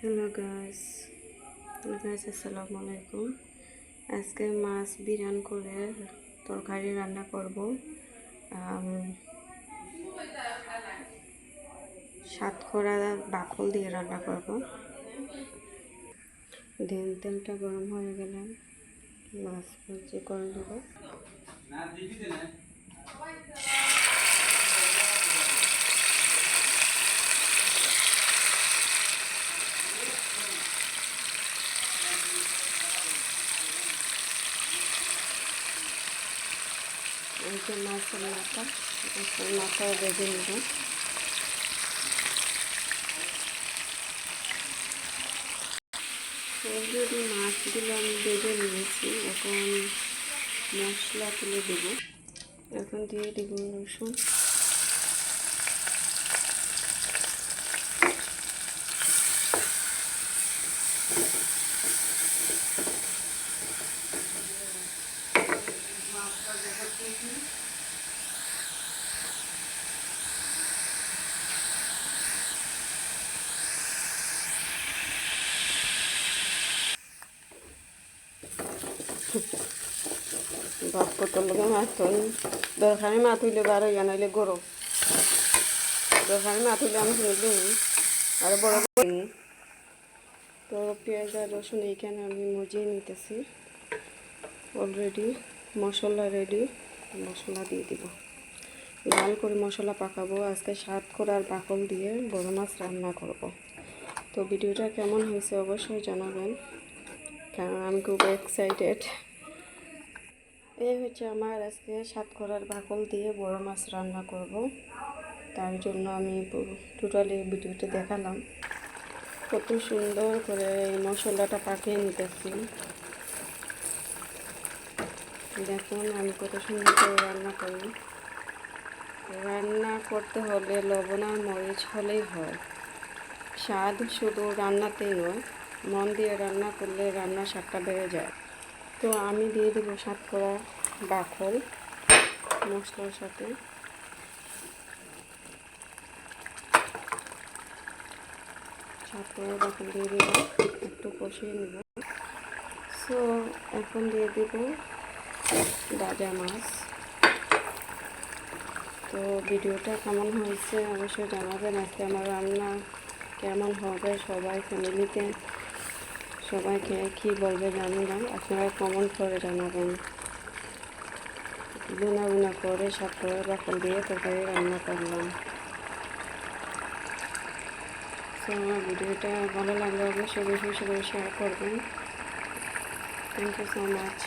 Hello guys hello guys আসসালামু আলাইকুম। আজকে মাছ বিরিয়ান করে তরকারি রান্না করব। আম, সাতকরা বাকল দিয়ে রান্না করব। দিন তেলটা গরম হয়ে গেলে মাছ ভাজি করে দেবো যে মাছের মাথা মাথাও বেঁধে নেব। অলরেডি মাছগুলো আমি বেঁধে নিয়েছি এখন মশলা তুলে দেবো। এখন দিয়ে দেবো রসুন। বাপ লগে মাছ ধরি দরকারি মাছ হইলে বার নাইলে গরম দরকারি মাছ হইলে আমি শুনিলি আর বড় তো পেঁয়াজ আর রসুন এইখানে আমি মজিয়ে নিতেছি অলরেডি মশলা রেডি মশলা দিয়ে দিব। লাল করে মশলা পাকাবো, আজকে সাত করার বাকল দিয়ে, বড় মাছ রান্না করব তো ভিডিওটা কেমন হয়েছে অবশ্যই জানাবেন। কারণ আমি খুব এক্সাইটেড এই হচ্ছে আমার আজকে সাতকরার বাকল দিয়ে বড় মাছ রান্না করব। তার জন্য আমি টোটালি ভিডিওটা দেখালাম। কত সুন্দর করে এই মশলাটা পাকিয়ে নিতেছি। দেখুন আমি কত সুন্দর করে রান্না করি। রান্না করতে হলে লবণ আর মরিচ হলেই হয়। স্বাদ শুধু রান্নাতেই নয়। মন দিয়ে রান্না করলে রান্নার স্বাদটা বেড়ে যায়। তো আমি দিয়ে দেবো সাতকরা বাখল মশলার সাথে। সাতকরা বাখল দিয়ে দেবো, একটু কষিয়ে নেব। সো এখন দিয়ে দেব বাজা মাছ। তো ভিডিওটা কেমন হয়েছে অবশ্যই জানাবেন, আজকে আমার রান্না কেমন হবে সবাই ফ্যামিলিতে সবাইকে কি বলবে জানি না আপনারা কমেন্ট করে জানাবেন। বুনা বুনা করে সব করে বাকল দিয়ে তরকারি রান্না করলাম। তো আমার ভিডিওটা ভালো লাগলে অবশ্যই বেশি বেশি করে শেয়ার করবেন। Thank you so much